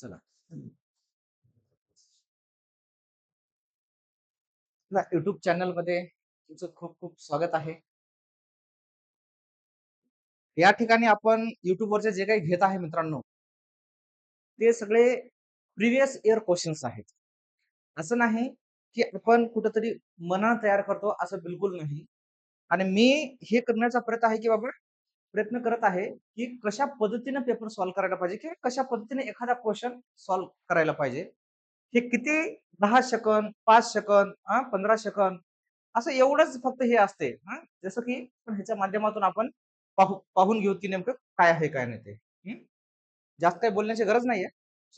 चला. युट्यूब चॅनलमध्ये तुमचं खूप खूप स्वागत आहे. या ठिकाणी आपण युट्यूबवरचे वरचे जे काही घेत आहे मित्रांनो ते सगळे प्रिव्हियस इयर क्वेश्चन्स आहेत. असं नाही की आपण कुठंतरी मना तयार करतो असं बिलकुल नाही. आणि मी हे करण्याचा प्रयत्न आहे की बाबा प्रयत्न करत आहे की कशा पद्धतीने पेपर सॉल्व्ह करायला पाहिजे किंवा कशा पद्धतीने एखादा क्वेश्चन सॉल्व्ह करायला पाहिजे. हे किती दहा सेकंद पाच सेकंद पंधरा सेकंद असं एवढंच फक्त हे असते जसं की पण ह्याच्या माध्यमातून आपण पाहू पाहून घेऊ की नेमकं काय आहे काय नाही ते? जास्त काही बोलण्याची गरज नाहीये.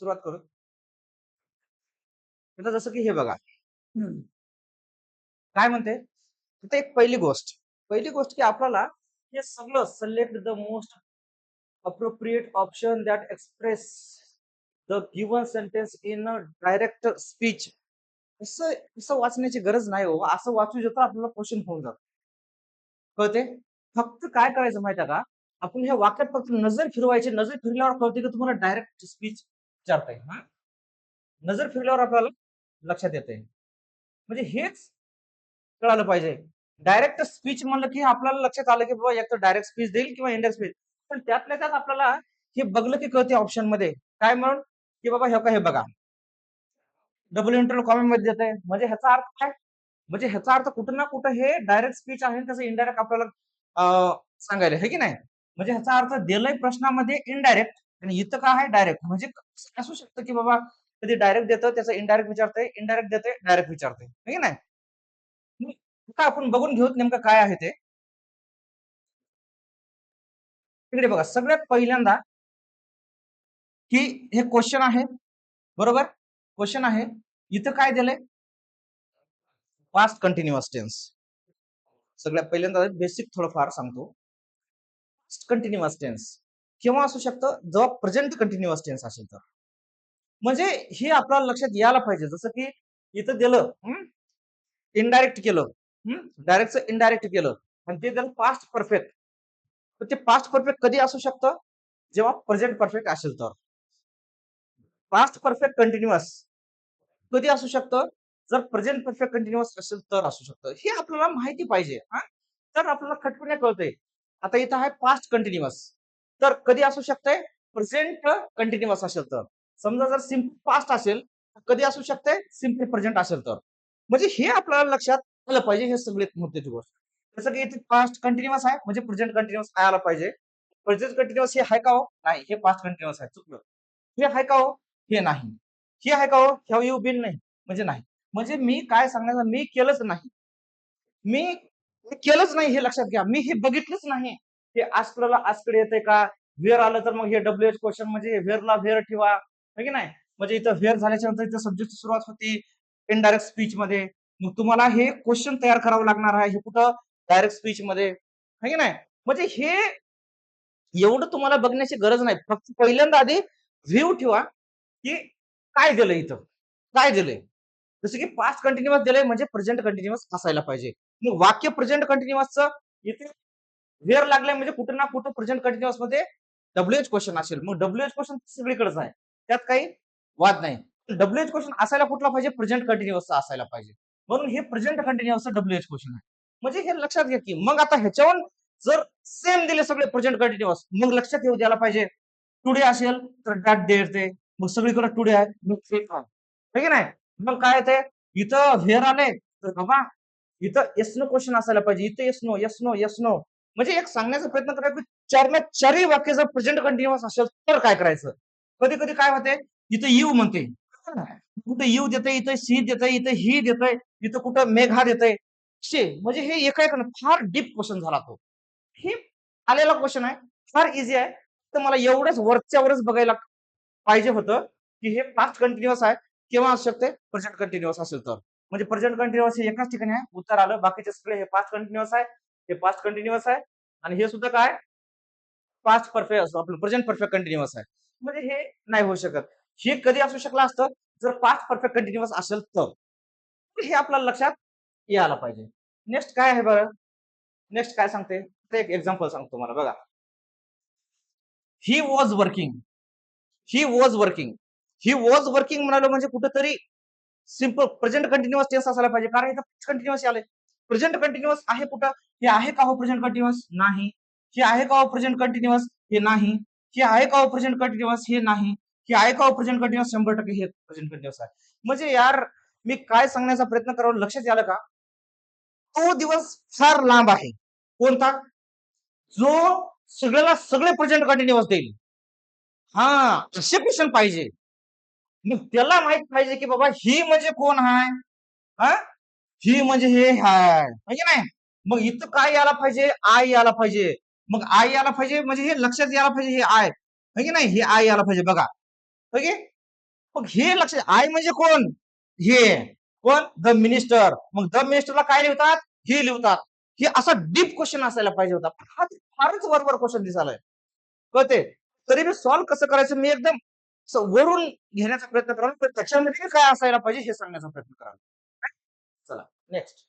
सुरुवात करू. आता जसं की हे बघा. काय म्हणते? तिथे एक पहिली गोष्ट. पहिली गोष्ट की आपल्याला हे सगळं select the most appropriate option that express the given sentence in a direct speech असं असं वाचण्याची गरज नाही हो. असं वाचू देतो आपल्याला क्वेश्चन होऊन जात. कळते फक्त काय करायचं माहिती आहे का? आपण ह्या वाक्यात फक्त नजर फिरवायची. नजर फिरल्यावर कळते की तुम्हाला डायरेक्ट स्पीच विचारताय हा? नजर फिरल्यावर आपल्याला लक्षात येते म्हणजे हेच कळालं पाहिजे. डायरेक्ट स्पीच म्हणलं की आपल्याला लक्षात आलं की बाबा एक तर डायरेक्ट स्पीच देईल किंवा इंडायरेक्ट स्पीच पण त्यातल्या त्यात आपल्याला हे बघलं की कळते ऑप्शनमध्ये. काय म्हणून? की बाबा हे का हे बघा. डबल इंटरव्ह्यू कॉमेंटमध्ये देते म्हणजे ह्याचा अर्थ काय? म्हणजे ह्याचा अर्थ कुठं ना कुठं हे डायरेक्ट स्पीच आहे त्याचं इनडायरेक्ट आपल्याला सांगायला हे की नाही? म्हणजे ह्याचा अर्थ दिलंय प्रश्नामध्ये इनडायरेक्ट आणि इथं काय आहे डायरेक्ट म्हणजे असू शकतं की बाबा कधी डायरेक्ट देतं त्याचं इनडायरेक्ट विचारतंय इनडायरेक्ट देते डायरेक्ट विचारते हे की नाही? का आपण बघून घेऊ नेमकं काय आहे ते? इकडे बघा सगळ्यात पहिल्यांदा की हे क्वेश्चन आहे बरोबर? क्वेश्चन आहे इथं काय दिलंय? पास्ट कंटिन्युअस टेन्स सगळ्यात पहिल्यांदा बेसिक थोडंफार सांगतो. कंटिन्युअस टेन्स केव्हा असू शकतं? जेव्हा प्रेझेंट कंटिन्युअस टेन्स असेल तर. म्हणजे हे आपल्याला लक्षात यायला पाहिजे. जसं की इथं दिलं इनडायरेक्ट केलं. डायरेक्ट इनडायरेक्ट केलं. आणि ते दिलं पास्ट परफेक्ट तर ते पास्ट परफेक्ट कधी असू शकतं? जेव्हा प्रेझेंट परफेक्ट असेल तर. पास्ट परफेक्ट कंटिन्युअस कधी असू शकतं? जर प्रेझेंट परफेक्ट कंटिन्युअस असेल तर असू शकतं. हे आपल्याला माहिती पाहिजे हा? तर आपल्याला खटपणे कळतंय. आता इथं आहे पास्ट कंटिन्युअस तर कधी असू शकतंय? प्रेझेंट कंटिन्युअस असेल तर. समजा जर सिंपल पास्ट असेल तर कधी असू शकते सिम्पली प्रेझेंट असेल तर. म्हणजे हे आपल्याला लक्षात आलं पाहिजे हे सगळ्यात महत्वाची गोष्ट. जसं की इथे पास्ट कंटिन्युअस आहे म्हणजे प्रेझेंट कंटिन्युअस आला पाहिजे? प्रेझेंट कंटिन्युअस हे हाय का हो? नाही हे पास्ट कंटिन्युअस आहे. चुकलं. हे हाय का हो? हे नाही. हे आहे का हो? हॅव यू बिन नाही. म्हणजे नाही. म्हणजे मी काय सांगण्याचं मी केलंच नाही. मी केलंच नाही हे लक्षात घ्या. मी हे बघितलंच नाही. हे आसकडला आजकडे येते का? व्हेअर आलं तर मग हे डब्ल्यू एच क्वेश्चन म्हणजे व्हेअरला व्हेअर ठेवा. की नाही? म्हणजे इथं व्हेअर झाल्याच्यानंतर इथं सब्जेक्टची सुरुवात होती. इनडायरेक्ट स्पीच मध्ये. मग तुम्हाला हे क्वेश्चन तयार करावं लागणार आहे. हे कुठं डायरेक्ट स्पीच मध्ये? है की नाही? म्हणजे हे एवढं तुम्हाला बघण्याची गरज नाही. फक्त पहिल्यांदा आधी व्ह्यू ठेवा की काय दिलं इथं? काय दिलंय? जसं की पास्ट कंटिन्युअस दिलंय म्हणजे प्रेझेंट कंटिन्युअस असायला पाहिजे. मग वाक्य प्रेझेंट कंटिन्युअसचं इथे व्हेअर लागलंय म्हणजे कुठं ना कुठं प्रेझेंट कंटिन्युअसमध्ये डब्ल्यू एच क्वेश्चन असेल. मग डब्ल्यू एच क्वेश्चन सगळीकडेच आहे. त्यात काही वाद नाही. डब्ल्यू एच क्वेश्चन असायला कुठला पाहिजे? प्रेझेंट कंटिन्युअसचा असायला पाहिजे. म्हणून हे present continuous W H question आहे. म्हणजे हे लक्षात घ्या की मग आता ह्याच्यावर जर सेम दिले सगळे प्रेझेंट कंटिन्युअस मग लक्षात येऊ द्यायला पाहिजे. टुडे असेल तर दॅट डे येते मग सगळीकडे टुडे आहे मग ते आहे. नाही? मग काय येते इथं व्हेअर आले तर बाबा इथं येस नो क्वेश्चन असायला पाहिजे. इथं yes no yes no yes no म्हणजे एक सांगण्याचा प्रयत्न करायचा की चारला चारही वाक्य जर प्रेझेंट कंटिन्युअस असेल तर काय करायचं? कधी कधी काय होते? इथं यू म्हणते. कुठे यू देते इथं सी देते इथं ही देतय. इथं कुठं मेघा येतंय. शे म्हणजे हे एका एका फार डीप क्वेश्चन झाला तो. हे आलेला क्वेश्चन आहे फार इझी आहे. तर मला एवढंच वरच्या वरच बघायला पाहिजे होतं की हे पास्ट कंटिन्युअस आहे केव्हा असू शकते प्रेझेंट कंटिन्युअस असेल तर. म्हणजे प्रेझेंट कंटिन्युअस हे एकाच ठिकाणी आहे उत्तर आलं बाकीचे सगळे हे पास्ट कंटिन्युअस आहे हे पास्ट कंटिन्युअस आहे. आणि हे सुद्धा काय? पास्ट परफेक्ट असतो आपलं प्रेझेंट परफेक्ट कंटिन्युअस आहे. म्हणजे हे नाही होऊ शकत. हे कधी असू शकलं असतं? जर पास्ट परफेक्ट कंटिन्युअस असेल तर. हे आपल्याला लक्षात यायला पाहिजे. नेक्स्ट काय आहे बरं? नेक्स्ट काय सांगते? ते एक एक्झाम्पल सांगतो मला बघा. He was working he was working he was working म्हणालो म्हणजे कुठेतरी सिंपल प्रेझेंट कंटिन्युअस टेन्स असायला पाहिजे. कारण इथं कंटिन्युअस आले प्रेझेंट कंटिन्युअस आहे कुठं? हे आहे का हो प्रेझेंट कंटिन्युअस नाही. हे आहे का हो प्रेझेंट कंटिन्युअस हे नाही. हे आहे का हो प्रेझेंट कंटिन्युअस हे नाही. हे आहे का हो प्रेझेंट कंटिन्युअस शंभर टक्के हे प्रेझेंट कंटिन्युअस आहे. म्हणजे यार मी काय सांगण्याचा प्रयत्न करावं लक्षात आलं का? तो दिवस फार लांब आहे. कोणता? जो सगळ्याला सगळे प्रेझेंट कंटिन्युअस देईल हा असे क्वेश्चन पाहिजे. मग त्याला माहीत पाहिजे की बाबा ही म्हणजे कोण आहे हा? ही म्हणजे हे हाय. म्हणजे नाही? मग इथं काय यायला पाहिजे? आय यायला पाहिजे. मग आय यायला पाहिजे म्हणजे हे लक्षात यायला पाहिजे हे आय म्हणजे नाही? हे आय यायला पाहिजे. बघा. ओके मग हे लक्षात आय म्हणजे कोण? हे कोण? द मिनिस्टर मग द मिनिस्टरला काय लिहितात? हे लिहितात. हे असा डीप क्वेश्चन असायला पाहिजे होता. हा फारच बरोबर क्वेश्चन दिसायलाय. कळते तरी मी सॉल्व्ह कसं करायचं? मी एकदम वरून घेण्याचा प्रयत्न करावा पण त्याच्यामध्ये काय असायला पाहिजे हे सांगण्याचा प्रयत्न करावा चला नेक्स्ट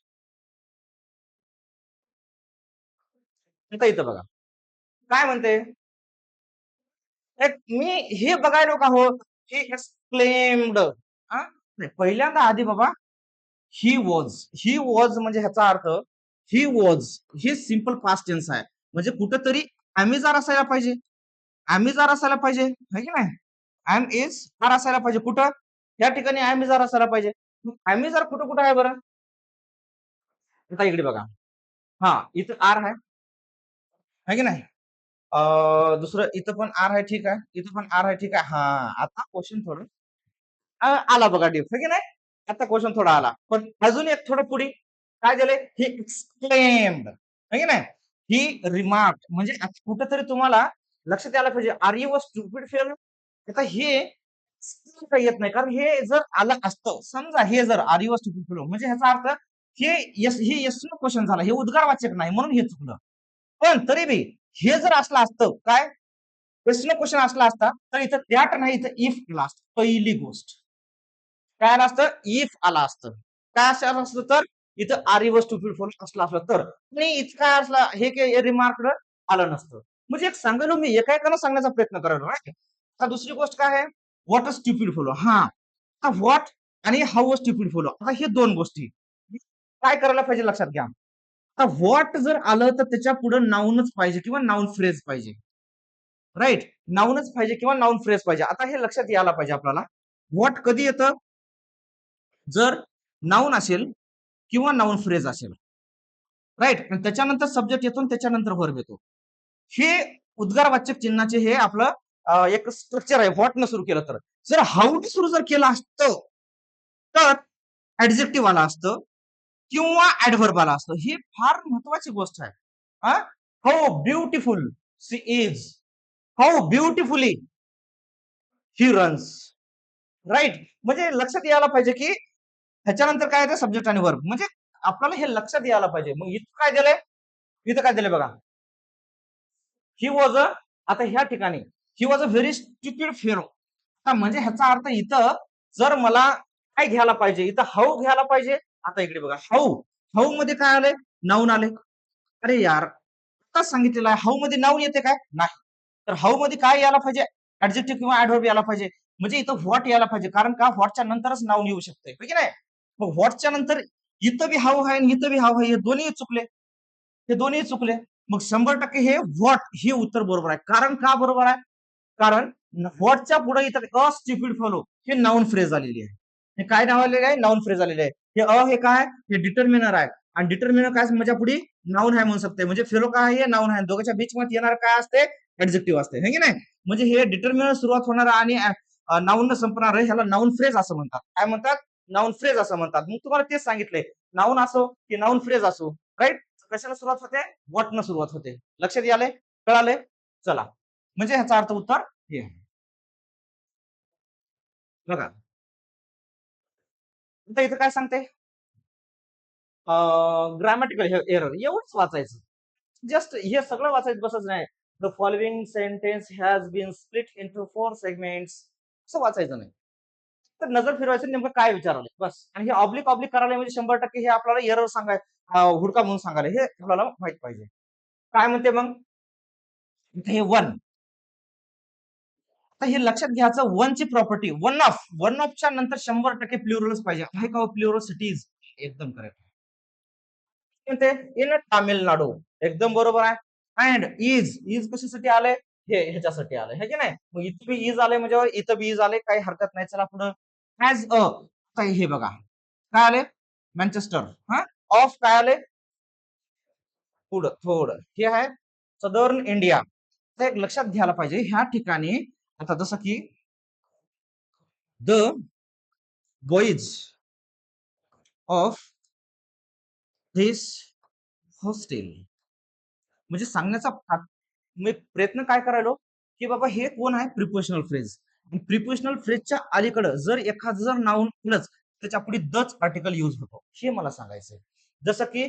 आता इथं बघा. काय म्हणते? एक मी हे बघायला का हो ही एक्सक्लेम्ड पहिल्यांदा आधी बाबा ही वॉज ही वॉज म्हणजे ह्याचा अर्थ he was he simple past tense आहे. म्हणजे कुठंतरी जर असायला पाहिजे. अमिजार असायला पाहिजे है की नाही? एम इज आर असायला पाहिजे. कुठं? या ठिकाणी अमिजार असायला पाहिजे. अमिजार कुठं कुठं आहे बरं? आता इकडे बघा. हा इथं आर आहे. है की नाही? दुसरं इथं पण आर आहे ठीक आहे. इथं पण आर आहे ठीक आहे. हा आता क्वेश्चन थोडं आला बघा डिफ है की नाही? आता क्वेश्चन थोडा आला. पण अजून एक थोडं पुढे. काय दिलंय ही एक्सक्लेम्ड है की नाही? ही रिमार्क म्हणजे कुठेतरी तुम्हाला लक्षात यायला पाहिजे. आर यू स्टुपिड फेल आता हे काही येत नाही. कारण हे जर आलं असतं समजा हे जर आर यू स्टुपिड फेल म्हणजे ह्याचा अर्थ हे यस हे यस क्वेश्चन झाला. हे उद्गारवाचक नाही म्हणून हे चुकलं. पण तरी बी हे जर असलं असतं काय? प्रश्न क्वेश्चन असला असता तर इथं त्याट नाही इथं इफ लास्ट पहिली गोष्ट. काय आलं असतं? इफ आला असतं. काय असं असतं तर? इथं आर वॉज टू फोन असलं असलं तर. आणि इथं काय असलं हे काय रिमार्क आलं नसतं. म्हणजे एक सांगायला हो मी एका सांगण्याचा प्रयत्न करायला राईट आता दुसरी गोष्ट काय आहे? व्हॉट अ स्ट्युपिड फॉलो हा. आता व्हॉट आणि हाऊ अ स्ट्युपिड फॉलो आता हे दोन गोष्टी. काय करायला पाहिजे लक्षात घ्या. आता व्हॉट जर आलं तर त्याच्या पुढे नाऊनच पाहिजे किंवा नाऊन फ्रेज पाहिजे. राईट नाऊनच पाहिजे किंवा नाऊन फ्रेज पाहिजे. आता हे लक्षात यायला पाहिजे आपल्याला. व्हॉट कधी येतं? जर नाऊन असेल किंवा नाऊन फ्रेज असेल. राईट आणि त्याच्यानंतर सब्जेक्ट येतो त्याच्यानंतर वर्ब येतो. हे उद्गारवाचक चिन्हाचे हे आपलं एक स्ट्रक्चर आहे. व्हॉट न सुरू केलं तर. जर हाऊट सुरू जर केलं असतं तर ऍडजेक्टिव्ह आला असतं किंवा ऍडव्हर्ब आला असतं. ही फार महत्वाची गोष्ट आहे. हो beautiful see is how beautifully he runs right म्हणजे लक्षात यायला पाहिजे की ह्याच्यानंतर काय येतं? सब्जेक्ट आणि वर्ब म्हणजे आपल्याला हे लक्षात यायला पाहिजे. मग इथं काय दिलंय? इथं काय दिलंय बघा. ही वॉज अ आता ह्या ठिकाणी. He was a very stupid fellow आता म्हणजे ह्याचा अर्थ इथं जर मला काय घ्यायला पाहिजे? इथं हाऊ घ्यायला पाहिजे? आता इकडे बघा. हाऊ हाऊ मध्ये काय आलंय? नाऊन आले अरे यार. आता सांगितलेलं आहे. हाऊ मध्ये नाऊन येते काय? नाही. तर हाऊ मध्ये काय यायला पाहिजे? ऍडजेक्टिव्ह किंवा ऍडव्हर्ब यायला पाहिजे. म्हणजे इथं व्हॉट यायला पाहिजे. कारण का? व्हॉटच्या नंतरच नाऊन येऊ शकते की नाही? मग व्हॉटच्या नंतर इथं बी हाव आहे आणि इथं बी हाव आहे हे दोन्ही चुकले. हे दोन्ही चुकले. मग शंभर टक्के हे व्हॉट हे उत्तर बरोबर आहे. कारण का बरोबर आहे? कारण व्हॉटच्या पुढे इथं अस्टिफिड फॉलो हे नाऊन फ्रेज आलेली आहे. हे काय नाव आलेले आहे? नाऊन फ्रेज आलेले आहे. हे अ हे काय? हे डिटर्मिनर आहे. आणि डिटर्मिनर काय माझ्या पुढे? नाऊन आहे म्हणू शकते म्हणजे फेलो काय आहे? नाऊन आहे. दोघांच्या बीच मध्ये येणार काय असते? ऍडजेक्टिव्ह असते. हे की नाही? म्हणजे हे डिटर्मिनर सुरुवात होणार आणि नाऊन संपणार ह्याला नाऊन फ्रेज असं म्हणतात. काय म्हणतात? नाऊन फ्रेज असं म्हणतात. मग तुम्हाला तेच सांगितलंय. नाऊन असो की नाऊन फ्रेज असो. राईट कशाला सुरुवात होते? व्हॉट न सुरुवात होते. लक्षात याले कळालंय? चला. म्हणजे ह्याचा अर्थ उत्तर हे बघा. आता इथं काय सांगते? ग्रामॅटिकल एरर एवढंच वाचायचं. जस्ट हे सगळं वाचायचं बसच नाही. The following sentence has been split into four segments असं वाचायचं नाही. तर नजर फिरवायचं नेमकं काय विचारलं बस. आणि हे ऑब्लिक ऑब्लिक करायला म्हणजे शंभर टक्के हे आपल्याला एरर सांगाय हुडका म्हणून सांगायला. हे आपल्याला माहीत पाहिजे. काय म्हणते मग? इथे हे वन आता हे लक्षात घ्यायचं वनची प्रॉपर्टी वन ऑफ वन ऑफच्या नंतर शंभर टक्के प्लुरलच पाहिजे. आहे का हो प्लुरोसिटीज एकदम करेक्ट म्हणते इन तामिळनाडू एकदम बरोबर आहे. अँड इज इज कशासाठी आले हे ह्याच्यासाठी आलंय. हे की नाही? मग म्हणजे इथं बी इज आले म्हणजे इथं बी इज आले काही हरकत नाही. चला पुढं. हॅज अ हे बघा. काय आले मॅन्चेस्टर हा? ऑफ काय आले पुढं थोडं. हे आहे सदर्न इंडिया एक लक्षात घ्यायला पाहिजे ह्या ठिकाणी आता जसं की the boys of this hostel म्हणजे सांगण्याचा मी प्रयत्न काय करायलो? की बाबा हे कोण आहे? प्रिपोशनल फ्रेज प्रिपोशनल फ्रेजच्या अलीकडं जर एखादं जर नाऊन केलंच त्याच्या पुढे दच आर्टिकल युज होतो. हे मला सांगायचंय. जसं की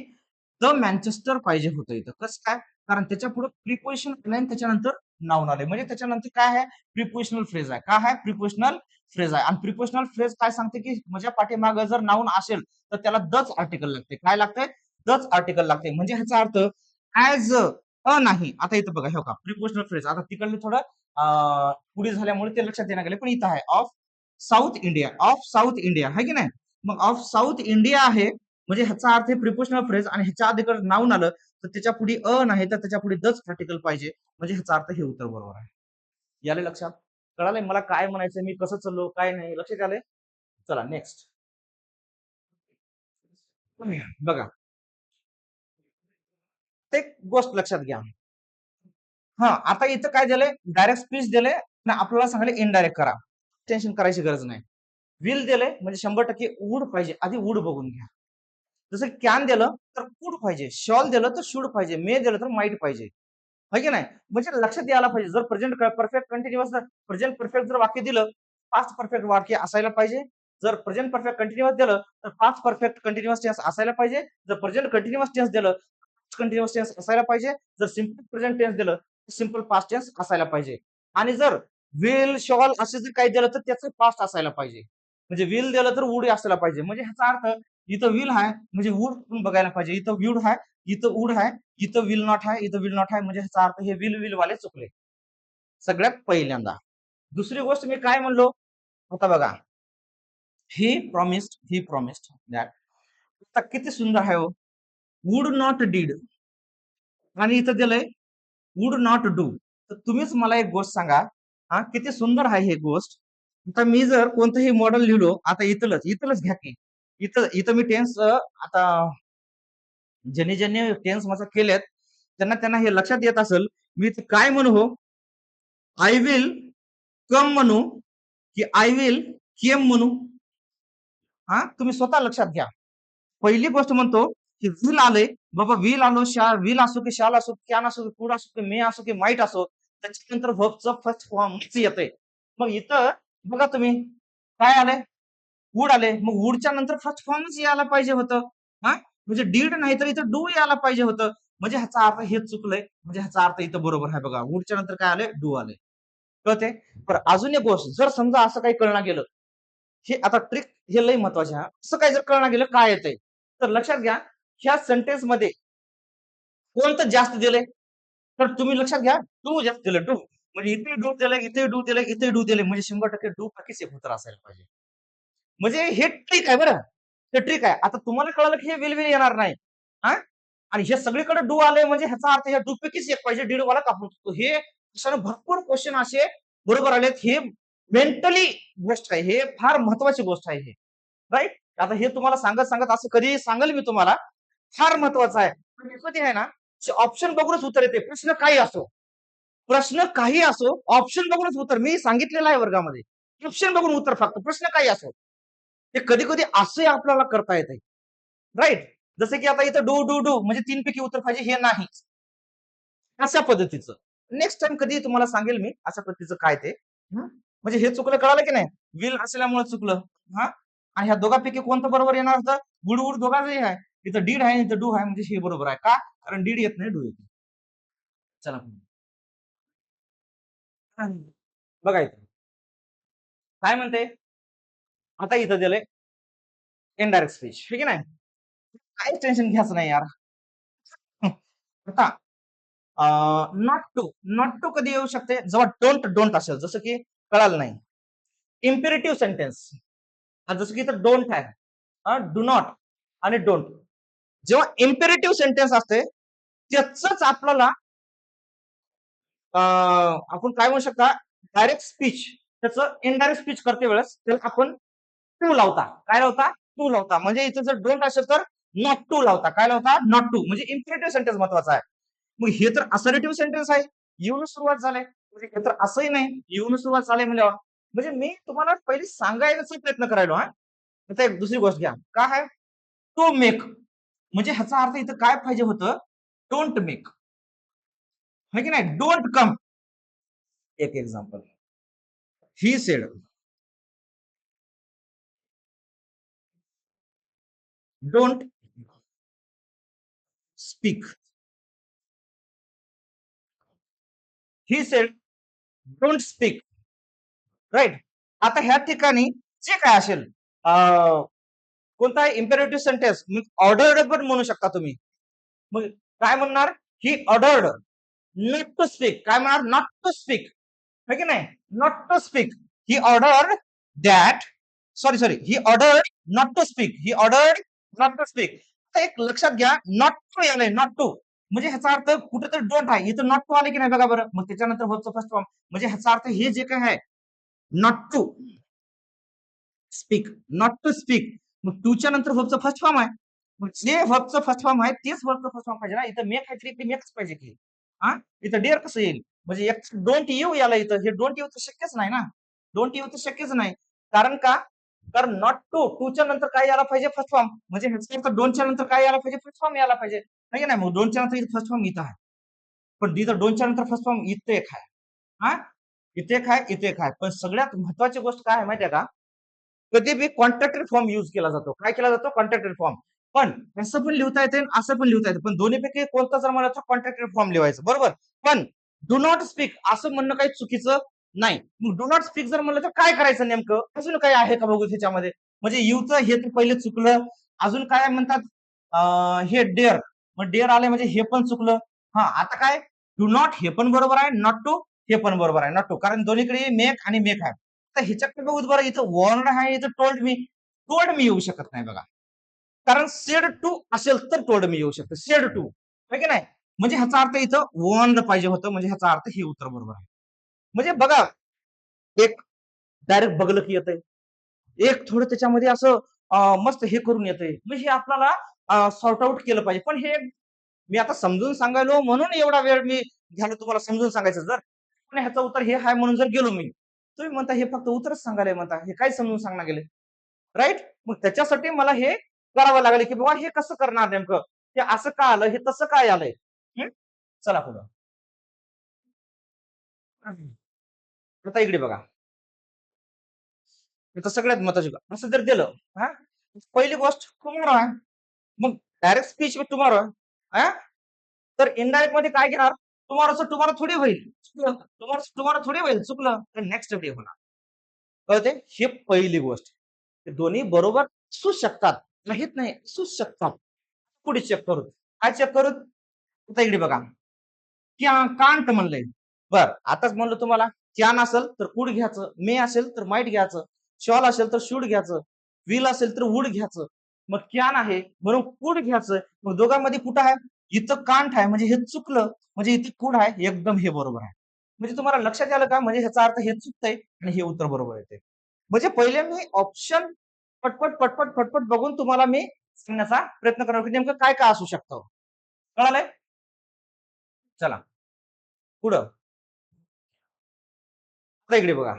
द मॅन्चेस्टर पाहिजे होतं इथं. कसं काय? कारण त्याच्या पुढे प्रिपोजिशन आलं आणि त्याच्यानंतर नाऊन आले म्हणजे त्याच्यानंतर काय आहे? प्रिपोशनल फ्रेज आहे. काय आहे? प्रिपोशनल फ्रेज आहे. आणि प्रिपोशनल फ्रेज काय सांगते की माझ्या पाठीमागं जर नाऊन असेल तर त्याला दच आर्टिकल लागते. काय लागतंय? दच आर्टिकल लागते म्हणजे ह्याचा अर्थ ऍज अ नाही. आता इथं बघा हे का प्रिपोशनल फ्रेज आता तिकडले थोडं पुढे झाल्यामुळे ते लक्षात येणार गेले पण इथं आहे. Of South India of South India आहे की नाही? मग ऑफ साऊथ इंडिया आहे म्हणजे ह्याचा अर्थ हे प्रिपोशनल फ्रेज आणि ह्याच्या अधिकार नाऊन आलं तर त्याच्या पुढे अ नाही तर त्याच्या पुढे दच आर्टिकल पाहिजे. म्हणजे ह्याचा अर्थ हे उत्तर बरोबर आहे. याले लक्षात? कळालंय? मला काय म्हणायचं मी कसं चाललो? काय नाही? लक्षात आलंय? चला नेक्स्ट बघा. प्रत्येक गोष्ट लक्षात घ्या. हा आता इथं काय दिलंय डायरेक्ट स्पीच दिले ना आपल्याला सांगले इनडायरेक्ट करा. टेन्शन करायची गरज नाही. विल दिले म्हणजे शंभर टक्के वूड पाहिजे. आधी वूड बघून घ्या. जसं कॅन दिलं तर कुड पाहिजे. शॉल दिलं तर शूड पाहिजे. मे दिलं तर माईट पाहिजे. की नाही? म्हणजे लक्षात यायला पाहिजे. जर present perfect continuous present perfect जर वाक्य दिलं पास्ट परफेक्ट वाक्य असायला पाहिजे. जर प्रेझेंट परफेक्ट कंटिन्युअस दिलं तर पास्ट परफेक्ट कंटिन्युअस टेन्स असायला पाहिजे. जर प्रेझेंट कंटिन्युअस टेन्स दिलं कंटिन्युअस टेन्स असायला पाहिजे. जर सिंपल प्रेझेंट टेन्स दिलं तर सिंपल पास्ट टेन्स असायला पाहिजे. आणि जर विल शॉल असे जर काही दिलं तर त्याचं पास्ट असायला पाहिजे. म्हणजे विल दिलं तर वूड असायला पाहिजे. म्हणजे ह्याचा अर्थ इथं विल आहे म्हणजे वूड पण बघायला पाहिजे. इथं व्यूड आहे इथं वूड आहे इथं विल नॉट आहे इथं विल नॉट आहे म्हणजे ह्याचा अर्थ हे विल विल वाले चुकले. सगळ्यात पहिल्यांदा. दुसरी गोष्ट मी काय म्हणलो? आता बघा. He promised he promised that आता किती सुंदर आहे हो. वूड नॉट डीड आणि इथं दिलंय वूड नॉट डू तर तुम्हीच मला एक गोष्ट सांगा. हा किती सुंदर आहे हे गोष्ट. आता मी जर कोणतंही मॉडेल लिहिलो आता इथलच इथलच घ्या की. इथं इथं मी टेन्स आता ज्यांनी ज्यांनी टेन्स माझा केलेत त्यांना त्यांना हे लक्षात येत असेल मी इथं काय म्हणू हो? आय विल कम म्हणू की आय विल केम म्हणू. हा तुम्ही स्वतः लक्षात घ्या. पहिली गोष्ट म्हणतो की विल आले. बाबा विल आलो शा विल असो की शाल असो कॅन असो की कुड असो की मे असो की माईट असो त्याच्यानंतर व्हबचं फर्स्ट फॉर्म येते. मग इथं बघा तुम्ही काय आलंय वूड आले. मग वूडच्या नंतर फर्स्ट फॉर्मच यायला पाहिजे होतं. हा? म्हणजे डीड नाही तर इथं डू यायला पाहिजे होतं. म्हणजे ह्याचा अर्थ हे चुकलंय. म्हणजे ह्याचा अर्थ इथं बरोबर आहे बघा. वूडच्या नंतर काय आले? डू आले. कळते तर अजून एक गोष्ट जर समजा असं काही कळणार गेलं हे आता ट्रिक हे लय महत्त्वाचे आहे असं काही जर कळणार गेलं काय येतंय? तर लक्षात घ्या ह्या सेंटेन्समध्ये कोणतं जास्त दिलंय? तर तुम्ही लक्षात घ्या डू जास्त दिलं डू म्हणजे इथे डू दिलंय इथे डू दिलंय इथे डू दिलंय म्हणजे शंभर टक्के डू नक्कीच एक उत्तर असायला पाहिजे? म्हणजे हे ट्रिक आहे बरं. ते ट्रिक आहे. आता तुम्हाला कळलं की हे वेलवेल येणार नाही. हा? आणि हे सगळीकडे डू आले म्हणजे ह्याचा अर्थ ह्या डू पैकीच एक पाहिजे? डीड वाला कापून टाकतो. हे भरपूर क्वेश्चन असे बरोबर आलेत. हे मेंटली गोष्ट आहे. हे फार महत्वाची गोष्ट आहे हे. राईट आता हे तुम्हाला सांगत सांगत असं कधी सांगेल मी तुम्हाला. फार महत्त्वाचा आहे. कधी आहे ना ऑप्शन बघूनच उत्तर येते. प्रश्न काही असो. प्रश्न काही असो ऑप्शन बघूनच उत्तर मी सांगितलेलं आहे वर्गामध्ये. ऑप्शन बघून उत्तर फक्त प्रश्न काही असो. ते कधी कधी असंही आपल्याला करता येते राईट जसं की आता इथं डू डू डू म्हणजे तीन पैकी उत्तर पाहिजे हे नाही. अशा पद्धतीचं. नेक्स्ट टाइम कधी तुम्हाला सांगेल मी अशा पद्धतीचं काय ते. म्हणजे हे चुकलं कळालं की नाही? विल असल्यामुळे चुकलं. हा? आणि ह्या दोघांपैकी कोणतं बरोबर येणार होतं गुड गुड आहे. इथं डीड आहे इथं डू आहे म्हणजे हे बरोबर आहे. का? कारण डीड येत नाही डू येत नाही. चला बघा इथं. काय म्हणते? आता इथं दिलंय इनडायरेक्ट स्पीच ठीक आहे ना? काहीच टेन्शन घ्यायचं नाही यार. आता नॉट टू नॉट टू कधी येऊ शकते? जेव्हा डोंट डोंट असेल जसं की कळालं नाही. इम्पेरेटिव्ह सेंटेन्स जसं की इथं डोंट आहे. डू नॉट आणि डोंट जेव्हा इम्पेरेटिव्ह सेंटेन्स असते त्याच आपल्याला आपण काय म्हणू शकता? डायरेक्ट स्पीच त्याचं इनडायरेक्ट स्पीच करते वेळेस त्याला आपण टू लावता. काय लावता? टू लावता. म्हणजे इथं जर डोंट असेल तर नॉट टू लावता. काय लावता? नॉट टू म्हणजे इम्पेरेटिव्ह सेंटेन्स महत्त्वाचा आहे. मग हे तर असरेटिव्ह सेंटेन्स आहे. येऊन सुरुवात झाले. म्हणजे हे तर असंही नाही. येऊन सुरुवात झालंय म्हणजे म्हणजे मी तुम्हाला पहिली सांगायचा प्रयत्न करायलो हा. आता एक दुसरी गोष्ट घ्या. काय आहे? टू मेक म्हणजे ह्याचा अर्थ इथं काय पाहिजे होतं? डोंट मेक है की नाही? डोंट कम एक example he said don't speak he said don't speak right आता ह्या ठिकाणी जे काय असेल कोणता इम्पेरेटिव्ह सेंटेन्स ऑर्डर्ड पण म्हणू शकता तुम्ही. मग काय म्हणणार? He ordered not to speak काय म्हणणार? नॉट टू स्पीक है की नाही? Not to speak he order that sorry sorry he order not to speak he order not to speak एक लक्षात घ्या नॉट टू आलंय नॉट टू म्हणजे ह्याचा अर्थ कुठेतरी डोंट आहे. इथं नॉट टू आले की नाही बघा बरं. मग त्याच्यानंतर होतं फर्स्ट फॉर्म म्हणजे ह्याचा अर्थ हे जे काय आहे not to speak not to speak मग टूच्या नंतर व्हबचं फर्स्ट फॉर्म आहे. मग जे व्हबचं फर्स्ट फॉर्म आहे तेच व्हबचं फर्स्ट फॉर्म पाहिजे ना. इथं मेक आहे तरी मेक्स पाहिजे की. हा? इथं डेअर कसं येईल? म्हणजे एक डोंट येऊ याला इथं. हे डोंट येऊ तर शक्यच नाही ना. डोंट येऊ तर शक्यच नाही. कारण का? कारण नॉट टू टूच्या नंतर काय यायला पाहिजे? फर्स्ट फॉर्म म्हणजे दोनच्या नंतर काय यायला पाहिजे? फर्स्ट फॉर्म यायला पाहिजे. नाही नाही? मग दोनच्या नंतर इथं फर्स्ट फॉर्म इथं आहे. पण इथं दोनच्या नंतर फर्स्ट फॉर्म इथं एक आहे. हा? इथे एक आहे इथे एक आहे. पण सगळ्यात महत्वाची गोष्ट काय आहे माहितीये का? कधी बी कॉन्ट्रॅक्टेड फॉर्म युज केला जातो. काय केला जातो? कॉन्ट्रॅक्टेड फॉर्म पण असं पण लिहिता येते असं पण लिहिता येते. पण दोन्हीपैकी कोणता जर मला कॉन्ट्रॅक्टेड फॉर्म लिहायचं? बरोबर? पण डू नॉट स्पीक असं म्हणणं काही चुकीचं नाही. मग डू नॉट स्पीक जर म्हणलं तर काय करायचं नेमकं? अजून काय आहे का बघू त्याच्यामध्ये? म्हणजे युचं हे तर पहिले चुकलं. अजून काय म्हणतात? हे डेअर मग डेअर आले म्हणजे हे पण चुकलं. हा आता काय? डू नॉट हे पण बरोबर आहे. नॉट टू हे पण बरोबर आहे. नॉट टू कारण दोन्हीकडे मेक आणि मेक आहे. तर ह्याच्याकडे बघू बरं इथं वॉर्ड आहे इथं टोल्ड मी टोल्ड मी येऊ शकत नाही बघा. कारण सेड टू असेल तर टोल्ड मी येऊ शकतो. सेड टू की नाही? म्हणजे ह्याचा अर्थ इथं वॉर्ड पाहिजे होतं म्हणजे ह्याचा अर्थ हे उत्तर बरोबर आहे. म्हणजे बघा एक डायरेक्ट बघलं की येतंय. एक थोडं त्याच्यामध्ये असं मस्त हे करून येतंय. मग हे आपल्याला सॉर्ट आउट केलं पाहिजे. पण हे मी आता समजून सांगायलो म्हणून एवढा वेळ मी घ्यायला तुम्हाला समजून सांगायचं जर. पण ह्याचं उत्तर हे आहे म्हणून जर गेलो मी तुम्ही म्हणता हे फक्त उत्तरच सांगायला म्हणता हे काय समजून सांगणार गेले? राईट मग त्याच्यासाठी मला हे करावं लागले की बाबा हे कसं करणार नेमकं? हे असं का आलं? हे तसं काय आलंय? चला पुढं. आता इकडे बघा. तर सगळ्यात महत्वाची असं जर दिलं हा? पहिली गोष्ट टुमॉरो आहे मग डायरेक्ट स्पीच विथ टुमॉरो तर इनडायरेक्टमध्ये काय घेणार? तुम्हाला तुम्हाला थोडी होईल. चुकलं. तुम्हाला थोडी होईल. चुकलं. तर नेक्स्ट डे होणार. कळते हे पहिली गोष्ट. दोन्ही बरोबर असू शकतात. नाहीत नाही. असू शकतात. पुढे चेक करू काय चेक करू आता इकडे बघा. क्या कांट म्हणलंय. बर. आताच म्हणलं तुम्हाला. कॅन असेल तर कुड घ्यायचं. मे असेल तर माईट घ्यायचं. शॉल असेल तर शूट घ्यायचं. विल असेल तर वूड घ्यायचं. मग क्यान आहे. म्हणून कुड घ्यायचं. मग दोघांमध्ये कुठं आहे? इथं कांठ आहे म्हणजे हे चुकलं म्हणजे इथे कुड आहे एकदम हे बरोबर आहे. म्हणजे तुम्हाला लक्षात आलं का म्हणजे ह्याचा अर्थ हे चुकतंय आणि हे उत्तर बरोबर येते म्हणजे पहिले मी ऑप्शन पटपट पटपट पटपट बघून तुम्हाला मी सांगण्याचा प्रयत्न करणार की नेमकं काय काय असू शकतं. कळालंय? चला. पुढं. आता इकडे बघा.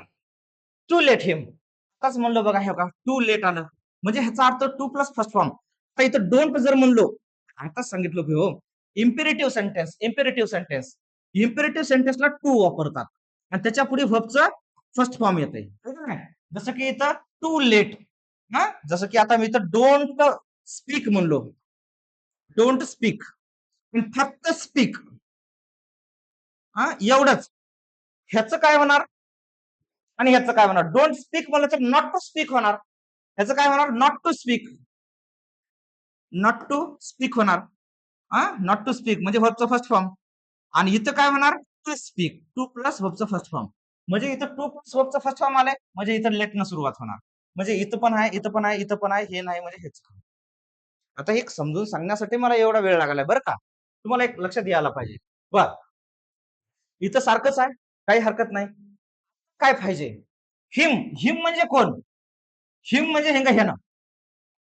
टू लेट हिम आताच म्हणलं बघा हे बघा. टू लेट आलं. म्हणजे ह्याचा earth two plus first form आता इथं डोंट जर म्हणलो आताच सांगितलं की हो. Imperative sentence imperative sentence imperative सेंटेन्सला to वापरतात. आणि त्याच्या पुढे व्हबचं फर्स्ट फॉर्म येते जसं की इथं टू लेट हा? जसं की आता मी इथं डोंट स्पीक म्हणलो. डोंट स्पीक फक्त स्पीक हा? एवढंच. ह्याचं काय होणार? आणि ह्याचं काय होणार? डोंट स्पीक म्हणलं तर नॉट टू स्पीक होणार. ह्याचं काय होणार? Not to speak not to speak होणार. नॉट टू स्पीक म्हणजे व्हबचं फर्स्ट फॉर्म आणि इथं काय होणार? टू स्पीक टू प्लस व्हबचं फर्स्ट फॉर्म म्हणजे इथं टू प्लस वर्बचा फर्स्ट फॉर्म आलाय म्हणजे इथं लेटनं सुरुवात होणार. म्हणजे इथं पण आहे इथं पण आहे इथं पण आहे हे नाही म्हणजे हेच. आता एक समजून सांगण्यासाठी मला एवढा वेळ लागलाय बरं का? तुम्हाला एक लक्षात यायला पाहिजे. बर. इथं सारखंच आहे काही हरकत नाही. काय पाहिजे? हिम. हिम म्हणजे कोण? हिम म्हणजे हेंगा ह्यानं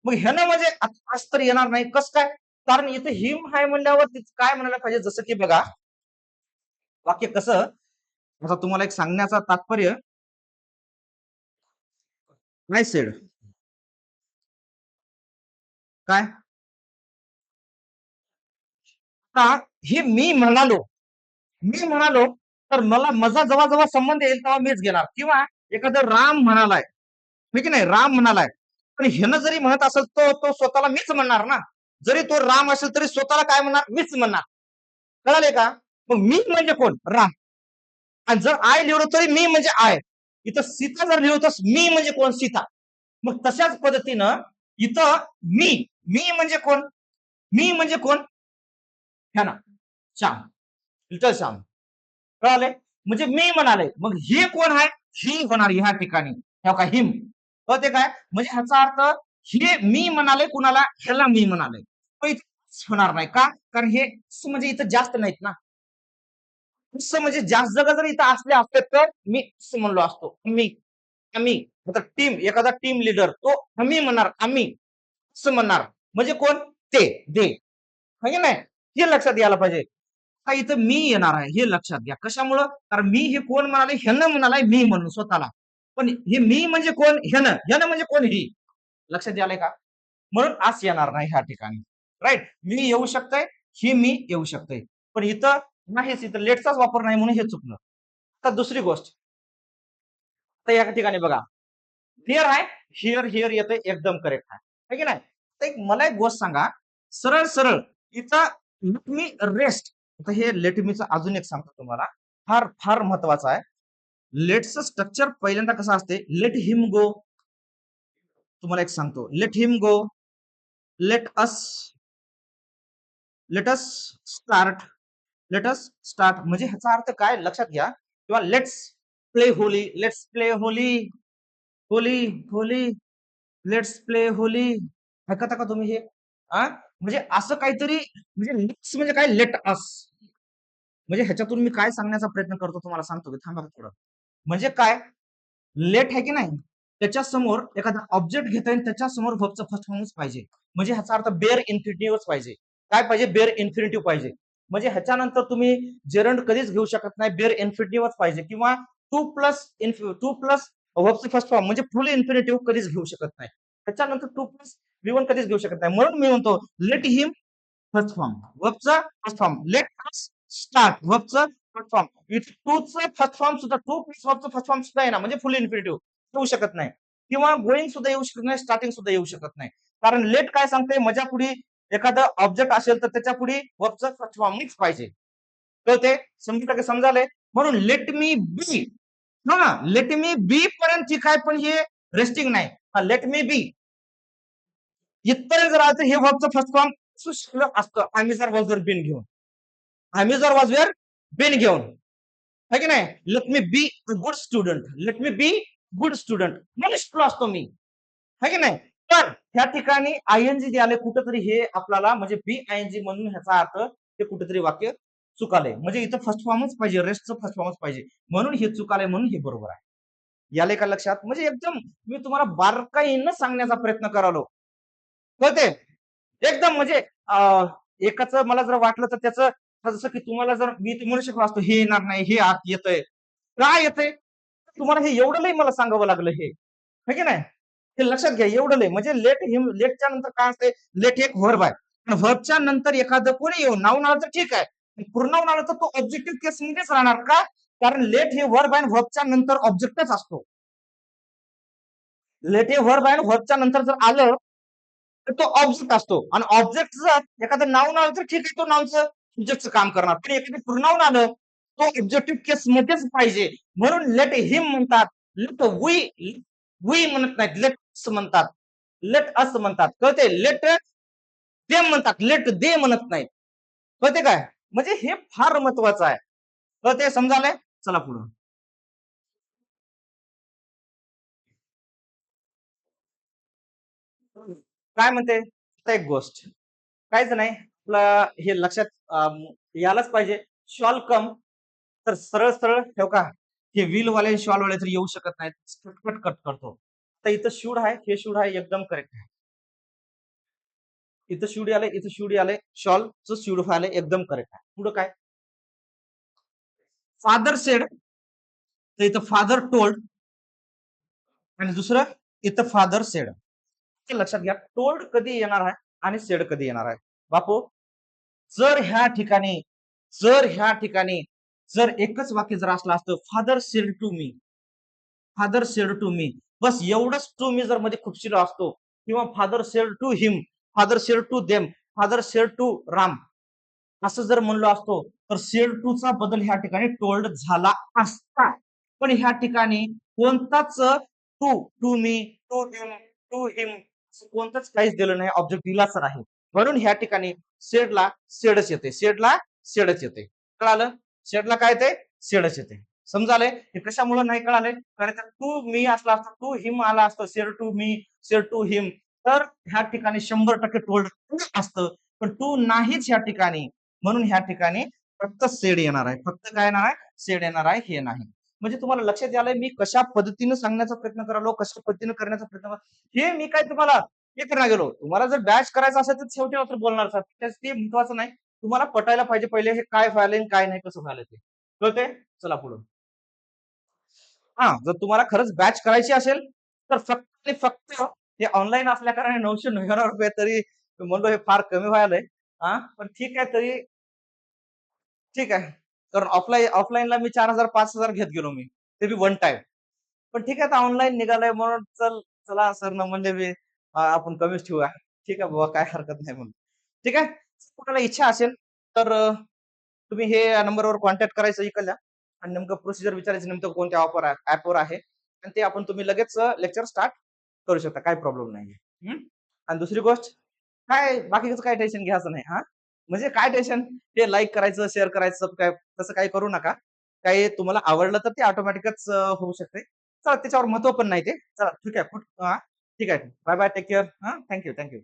मग ह्यानं म्हणजे आज तर येणार नाही. कस काय? कारण इथे हिम हाय म्हणल्यावर तिथं काय म्हणायला पाहिजे? जसं की बघा वाक्य कसं? आता तुम्हाला एक सांगण्याचा तात्पर्य. नाही सेड. काय? का हे मी म्हणालो. मी म्हणालो तर मला माझा जेव्हा संबंध येईल तेव्हा मीच घेणार. किंवा एखादं राम म्हणालाय. ठीक नाही? राम म्हणालाय. पण ह्यानं जरी म्हणत असेल तो तो स्वतःला मीच म्हणणार ना. जरी तो राम असेल तरी स्वतःला काय म्हणणार? मीच म्हणणार. कळाले का? मग मी म्हणजे कोण? राम. आणि जर आय लिहिलो तरी मी म्हणजे आय. इथं सीता जर लिहिलो तर मी म्हणजे कोण? सीता. मग तशाच पद्धतीनं इथं मी मी म्हणजे कोण? मी म्हणजे कोण? ह्या ना श्याम. लिटल श्याम. कळाले म्हणजे मी म्हणाले. मग हे कोण आहे? ही होणार ह्या ठिकाणी. ह्या का हिम. ते काय? म्हणजे ह्याचा अर्थ हे मी म्हणाले कुणाला? ह्याला मी म्हणाले होणार नाही. का? कारण हे म्हणजे इथं जास्त नाहीत ना. म्हणजे जास्त जगा जर इथं असले असते तर मी म्हणलो असतो. मी आम्ही. आता टीम एखादा टीम लिडर तो आम्ही म्हणणार आम्ही असं म्हणणार. म्हणजे कोण? ते दे. नाही? हे लक्षात यायला पाहिजे. का इथं मी येणार आहे. हे लक्षात घ्या. कशामुळं? कारण मी हे कोण म्हणाले? ह्यानं म्हणालाय मी म्हणून स्वतःला. पण हे मी म्हणजे कोण? ह्यानं. ह्यानं म्हणजे कोण ही? लक्षात द्यालय का? म्हणून आज येणार नाही ह्या ठिकाणी. राईट मी येऊ शकतोय ही मी येऊ शकतोय. पण इथं नाहीच इथं लेटचाच वापर नाही म्हणून हे चुकलं. आता दुसरी गोष्ट. आता या ठिकाणी बघा. हिअर आहे हिअर हिअर येते एकदम करेक्ट आहे. है की नाही? तर एक मला एक गोष्ट सांगा. सरळ सरळ. इथं लेट मी रेस्ट हे लेट मीचं अजून एक सांगतो तुम्हाला. फार फार महत्वाचं आहे. लेटचं स्ट्रक्चर पहिल्यांदा कसं असते? लेट हिम गो तुम्हाला एक सांगतो. Let him go let us let us start let us start म्हणजे ह्याचा अर्थ काय? लक्षात घ्या. किंवा let's play Holi. Let's play Holi. Holi. Holi. Let's play Holi. ऐकता का तुम्ही हे? म्हणजे असं काहीतरी म्हणजे लेट्स म्हणजे काय? लेट अस म्हणजे ह्याच्यातून मी काय सांगण्याचा प्रयत्न करतो तुम्हाला सांगतो. की थांबा थोडं. म्हणजे काय? लेट आहे की नाही? त्याच्यासमोर एखादा ऑब्जेक्ट घेता येईल त्याच्यासमोर वर्बचं फर्स्ट फॉर्मच पाहिजे. म्हणजे ह्याचा अर्थ बेअर इन्फिनिटिव्हच पाहिजे. काय पाहिजे? बेअर इन्फिनिटिव्ह पाहिजे. म्हणजे ह्याच्यानंतर तुम्ही जेरंड कधीच घेऊ शकत नाही. बेअर इन्फिनिटिव्हच पाहिजे. किंवा टू प्लस टू प्लस वर्बचं फर्स्ट फॉर्म म्हणजे फुल इन्फिनिटिव्ह कधीच घेऊ शकत नाही. त्याच्यानंतर टू प्लस विवन वन कधीच घेऊ शकत नाही. म्हणून मी म्हणतो let him first form वर्बचा first form let us start वर्बचं first form टूचं फर्स्ट फॉर्म सुद्धा टू प्लस वर्बचं फर्स्ट फॉर्म सुद्धा येणार ना म्हणजे फुल इन्फिनिटिव्ह येऊ शकत नाही. किंवा गोईंग सुद्धा येऊ शकत नाही स्टार्टिंग सुद्धा येऊ शकत नाही. कारण लेट काय सांगते मजा पुढे एखादं ऑब्जेक्ट असेल तर त्याच्या पुढे वर्बचं फर्स्ट फॉर्म मिक्स पाहिजे. कळते समजू टक्के समजाले म्हणून लेट मी बी हा लेट मी बी पर्यंत ठीक आहे पण हे रेस्टिंग नाही. हा लेट मी बी इथपर्यंत जर आलं तर हे वर्बचं फर्स्ट फॉर्म सुशिकलं असतं. आम्ही जर वॉज बिन घेऊन. आम्ही जर वॉज वेअर बिन घेऊन. है की नाही? Let me be good student let me be good student मनिष्ठ असतो मी. है की नाही? तर ह्या ठिकाणी आय एन जी जे आले कुठेतरी हे आपल्याला म्हणजे बी आय एन जी म्हणून ह्याचा अर्थ हे कुठेतरी वाक्य चुकाले म्हणजे इथं फर्स्ट फॉर्मच पाहिजे रेस्टचं फर्स्ट फॉर्मच पाहिजे. म्हणून हे चुकाले म्हणून हे बरोबर आहे. याले का लक्षात? म्हणजे एकदम मी तुम्हाला बारकाईनं सांगण्याचा प्रयत्न करालो. कळते एकदम म्हणजे एकाच मला जर वाटलं तर त्याचं जसं की तुम्हाला जर मी तुम्हाला म्हणू शकलो असतो हे येणार नाही हे आत येतंय का येतंय? तुम्हाला हे एवढं लय मला सांगावं लागलं हे. है की नाही? हे लक्षात घ्या एवढं लय म्हणजे लेट हिम लेटच्या नंतर काय असते लेट एक व्हर्ब आहे. व्हर्बच्या नंतर एखादं कोणी येऊन नावून आलं तर ठीक आहे. पूर्ण आलं तर तो ऑब्जेक्टिव्ह केस मध्येच राहणार का? कारण लेट हे व्हर्ब आहे व्हर्बच्या नंतर ऑब्जेक्टच असतो. लेट हे व्हर्ब आहे व्हर्बच्या नंतर जर आलं तर तो ऑब्जेक्ट असतो. आणि ऑब्जेक्ट जर एखादं नाव आलं तर ठीक आहे तो नावचं. सब्जेक्टचं काम करणार. पण एखादी प्रोनाऊन आलं तो ऑब्जेक्टिव्ह केस मध्येच पाहिजे. म्हणून लेट हिम म्हणतात लेट वी वी म्हणत नाहीत लेट असं म्हणतात. लेट असं म्हणतात. कळते लेट ते म्हणतात लेट दे म्हणत नाहीत. कळते काय? म्हणजे हे फार महत्वाचं आहे. कळते समजालय? चला पुढं. काय म्हणते? एक गोष्ट. कायच नाही. आपला हे लक्षात यायलाच पाहिजे. शॉल कम तर सरळ सरळ ठेव का? हे व्हील वाले शॉल वाले तर येऊ शकत नाहीत. कट कट करतो. तर इथं शूड आहे हे शूड आहे एकदम करेक्ट आहे. इथं शूड आले इथं शूड आले शॉलचं शूड आले एकदम करेक्ट आहे. पुढं काय? फादर सेड तर इथं फादर टोल्ड आणि दुसरं इथं फादर सेड हे लक्षात घ्या. टोल्ड कधी येणार आहे आणि सेड कधी येणार आहे? बापू जर ह्या ठिकाणी जर ह्या ठिकाणी जर एकच वाक्य जर असलं असतं father said to me father said to me बस एवढंच टू मी जर मध्ये खुपशिलो असतो किंवा father said to him father said to them father said to Ram असं जर म्हणलो असतो तर सेड टू चा बदल ह्या ठिकाणी टोल्ड झाला असता. पण ह्या ठिकाणी कोणताच to to me to him to him कोणतंच काहीच दिलं नाही ऑब्जेक्ट दिलाच नाही. म्हणून ह्या ठिकाणी सेडला सेडच येते. सेडला सेडच येते. कळालं? सेडला काय येते? सेडच येते. समजाले? हे कशामुळे नाही कळाले? कारण टू मी असला असता टू हिम आला असतो said to me said to him तर ह्या ठिकाणी शंभर टक्के टोल्ड असतं. पण टू नाहीच ह्या ठिकाणी. म्हणून ह्या ठिकाणी फक्त सेड येणार आहे. फक्त काय येणार आहे? सेड येणार आहे हे नाही. म्हणजे तुम्हाला लक्षात आलंय मी कशा पद्धतीने सांगण्याचा प्रयत्न करालो कशा पद्धतीने करण्याचा प्रयत्न करा हे मी काय तुम्हाला हे करणार गेलो. तुम्हाला जर बॅच करायचं असेल तर शेवटी मात्र बोलणार सर ते महत्वाचं नाही. तुम्हाला पटायला पाहिजे पहिले हे काय व्हायला काय नाही कसं व्हायला ते. कळते चला पुढे. हा जर तुम्हाला खरंच बॅच करायची असेल तर फक्त आणि फक्त हे ऑनलाईन असल्या कारणाने नऊशे नव्याण्णव रुपये तरी म्हणलो हे फार कमी व्हायलंय. हा पण ठीक आहे तरी ठीक आहे. कारण ऑफलाईन ऑफलाईनला मी चार हजार पाच हजार घेत गेलो मी. ते बी वन टाइम पण ठीक आहे आता ऑनलाईन निघालंय म्हणून चल चला सर न म्हणजे मी आपण कमीच ठेवूया. ठीक आहे बाबा काय हरकत नाही म्हणून. ठीक आहे? कुणाला इच्छा असेल तर तुम्ही हे नंबरवर कॉन्टॅक्ट करायचं इकडल्या. आणि नेमकं प्रोसिजर विचारायचं नेमकं कोणत्या ऑफर ऍपवर आहे. आणि ते आपण तुम्ही लगेच लेक्चर स्टार्ट करू शकता. काय प्रॉब्लेम नाही आणि दुसरी गोष्ट काय बाकीचं काय टेन्शन घ्यायचं नाही हा? म्हणजे काय टेन्शन ते लाईक करायचं शेअर करायचं काय तसं काही करू नका. काही तुम्हाला आवडलं तर ते ऑटोमॅटिकच होऊ शकते. चला त्याच्यावर महत्त्व पण नाही ते. चला ठीक आहे. ঠিক আছে বাই বাই টেক কেয়ার হ্যাঁ থ্যাংক ইউ থ্যাংক ইউ